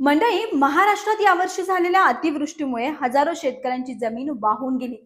मंडळी महाराष्ट्रात यावर्षी झालेल्या अतिवृष्टीमुळे हजारो शेतकऱ्यांची जमीन वाहून गेली.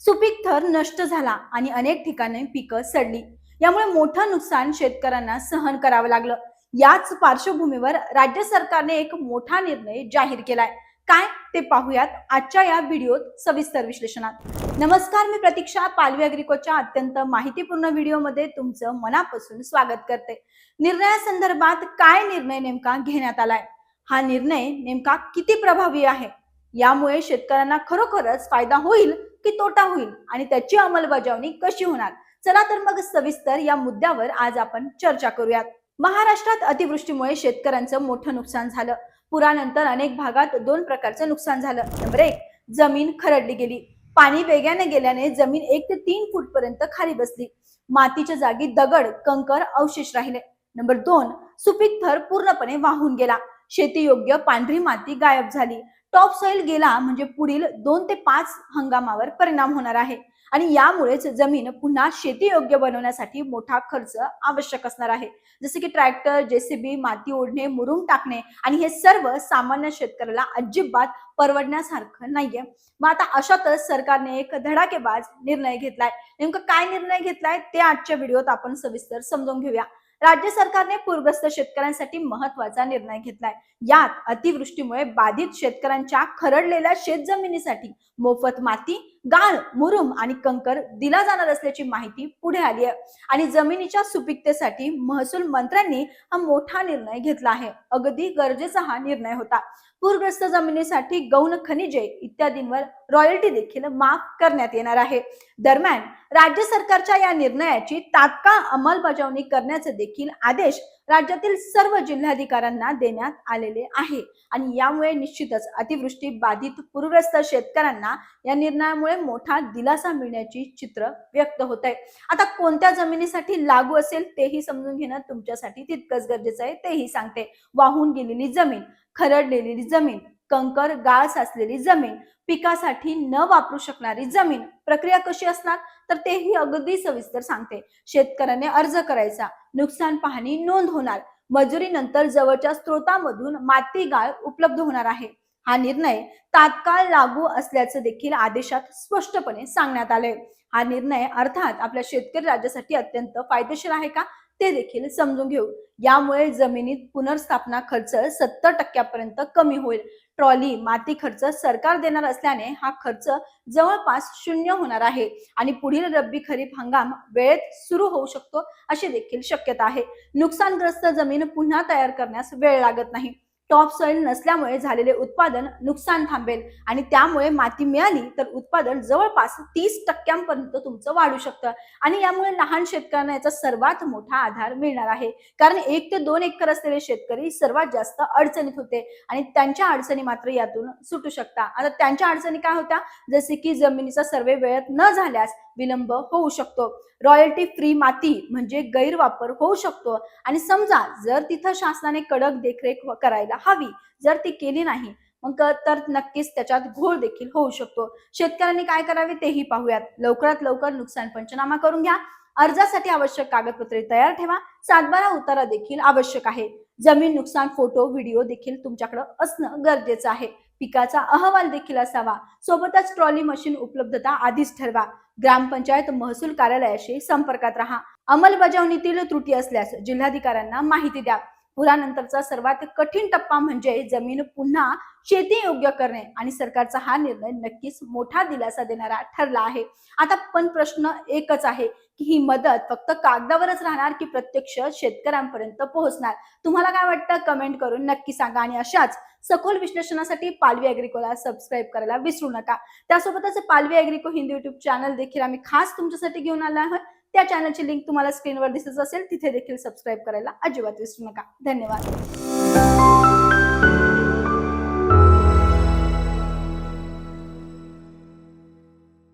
सुपीक थर नष्ट झाला आणि अनेक ठिकाणी पिकं सडली. यामुळे मोठं नुकसान शेतकऱ्यांना सहन करावं लागलं. याच पार्श्वभूमीवर राज्य सरकारने एक मोठा निर्णय जाहीर केलाय. काय ते पाहूयात आजच्या या व्हिडिओत सविस्तर विश्लेषणात. नमस्कार मी प्रतीक्षा पालवी अग्रिकोच्या अत्यंत माहितीपूर्ण व्हिडिओमध्ये तुमचं मनापासून स्वागत करते. निर्णयासंदर्भात काय निर्णय नेमका घेण्यात आलाय? हा निर्णय नेमका किती प्रभावी आहे? यामुळे शेतकऱ्यांना खरोखरच फायदा होईल की तोटा होईल? आणि त्याची अंमलबजावणी कशी होणार? चला तर मग सविस्तर या मुद्द्यावर आज आपण चर्चा करूयात. महाराष्ट्रात अतिवृष्टीमुळे शेतकऱ्यांचं मोठं नुकसान झालं. पुरानंतर अनेक भागात दोन प्रकारचं नुकसान झालं. नंबर एक जमीन खरडली गेली. पाणी वेगाने गेल्याने जमीन एक ते तीन फूट पर्यंत खाली बसली. मातीच्या जागी दगड कंकर अवशेष राहिले. नंबर दोन सुपीक थर पूर्णपणे वाहून गेला. शेतीयोग्य पांढरी माती गायब झाली. टॉप सॉइल गेला म्हणजे पुढील दोन ते पाच हंगामावर परिणाम होणार आहे. आणि यामुळेच जमीन पुन्हा शेती योग्य बनवण्यासाठी मोठा खर्च आवश्यक असणार आहे. जसे की ट्रॅक्टर जेसीबी माती ओढणे मुरुम टाकणे आणि हे सर्व सामान्य शेतकऱ्याला अजिबात परवडण्यासारखं नाहीये. मग आता अशातच सरकारने एक धडाकेबाज निर्णय घेतलाय. नेमकं काय निर्णय घेतलाय ते आजच्या व्हिडिओत आपण सविस्तर समजून घेऊया. राज्य सरकारने पूरग्रस्त शेतकऱ्यांसाठी महत्त्वाचा निर्णय घेतलाय. यात अतिवृष्टीमुळे बाधित शेतकऱ्यांच्या खरडलेल्या शेतजमिनीसाठी मोफत माती गाळ मुरुम आणि कंकर दिला जाणार असल्याची माहिती पुढे आली आहे. आणि जमिनीच्या सुपीकतेसाठी महसूल मंत्र्यांनी हा मोठा निर्णय घेतला आहे. अगदी गरजेचा हा निर्णय होता. पूरग्रस्त जमिनीसाठी गौण खनिजे इत्यादींवर रॉयल्टी देखील माफ करण्यात येणार आहे. दरम्यान राज्य सरकारच्या या निर्णयाची तात्काळ अंमलबजावणी करण्याचे देखील आदेश राज्यातील सर्व जिल्हाधिकाऱ्यांना देण्यात आलेले आहे. आणि यामुळे निश्चितच अतिवृष्टी बाधित पूरग्रस्त शेतकऱ्यांना या निर्णयामुळे मोठा दिलासा मिळण्याची चित्र व्यक्त होत आहे आता कोणत्या जमिनीसाठी लागू असेल तेही समजून घेणं तुमच्यासाठी तितकंच गरजेचं आहे तेही सांगते. वाहून गेलेली जमीन खरडलेली जमीन कंकर गाळ साचलेली जमीन पिकासाठी न वापरू शकणारी जमीन प्रक्रिया कशी असणार? तर तेही अगदी सविस्तर सांगते. शेतकऱ्याने अर्ज करायचा. नुकसान पाहणी नोंद होणार. मजुरीनंतर जवळच्या स्त्रोतामधून माती गाळ उपलब्ध होणार आहे. हा निर्णय तात्काळ लागू असल्याचं देखील आदेशात स्पष्टपणे सांगण्यात आलंय. हा निर्णय अर्थात आपल्या शेतकरी राज्यासाठी अत्यंत फायदेशीर आहे का? ते देखील समजून घेऊ. यामुळे जमिनीत पुनर्स्थापना खर्च सत्तर टक्क्यापर्यंत कमी होईल. ट्रॉली माती खर्च सरकार देणार असल्याने हा खर्च जवळपास शून्य होणार आहे आणि पुढील रब्बी खरीप हंगाम वेळेत सुरू होऊ शकतो अशी देखील शक्यता आहे. नुकसानग्रस्त जमीन पुन्हा तयार करण्यास वेळ लागत नाही. टॉप सॉइल नसल्यामुळे झालेले उत्पादन नुकसान थांबेल आणि त्यामुळे माती मिळाली तर उत्पादन जवळपास तीस टक्क्यांपर्यंत तुमचं वाढू शकतं. आणि यामुळे लहान शेतकऱ्यांना याचा सर्वात मोठा आधार मिळणार आहे. कारण एक ते दोन एकर असलेले शेतकरी सर्वात जास्त अडचणीत होते आणि त्यांच्या अडचणी मात्र यातून सुटू शकता. आता त्यांच्या अडचणी काय होत्या? जसे की जमिनीचा सर्वे वेळेत न झाल्यास विलंब होऊ शकतो. रॉयल्टी फ्री माती म्हणजे गैरवापर होऊ शकतो. आणि समजा जर तिथं शासनाने कडक देखरेख करायला हवी जर ती केली नाही मग तर नक्कीच त्याच्यात घोळ देखील होऊ शकतो. शेतकऱ्यांनी काय करावे तेही पाहूयात. लवकरात लवकर नुकसान पंचनामा करून घ्या. अर्जासाठी आवश्यक कागदपत्रे तयार ठेवा. सातबारा उतारा देखील आवश्यक आहे. जमीन नुकसान फोटो व्हिडिओ देखील तुमच्याकडे असणं गरजेचं आहे. पिकाचा अहवाल देखील असावा. सोबतच ट्रॉली मशीन उपलब्धता आधीच ठरवा. ग्रामपंचायत महसूल कार्यालयाशी संपर्कात राहा. अंमलबजावणीतील त्रुटी असल्यास जिल्हाधिकाऱ्यांना माहिती द्या. पुरानंतरचा सर्वात कठीण टप्पा म्हणजे जमीन पुन्हा शेती योग्य करणे आणि सरकारचा हा निर्णय नक्कीच मोठा दिलासा देणारा ठरला आहे. आता पण प्रश्न एकच आहे की ही मदत फक्त कागदावरच राहणार की प्रत्यक्ष शेतकऱ्यांपर्यंत पोहोचणार? तुम्हाला काय वाटतं? कमेंट करून नक्की सांगा आणि अशाच सखोल विश्लेषणासाठी पालवी अॅग्रिकोला सबस्क्राईब करायला विसरू नका. त्यासोबतच पालवी अॅग्रिको हिंदी युट्यूब चॅनल देखील आम्ही खास तुमच्यासाठी घेऊन आलो आहोत. त्या चॅनलची लिंक तुम्हाला स्क्रीनवर दिसत असेल तिथे देखील सबस्क्राईब करायला अजिबात विसरू नका. धन्यवाद.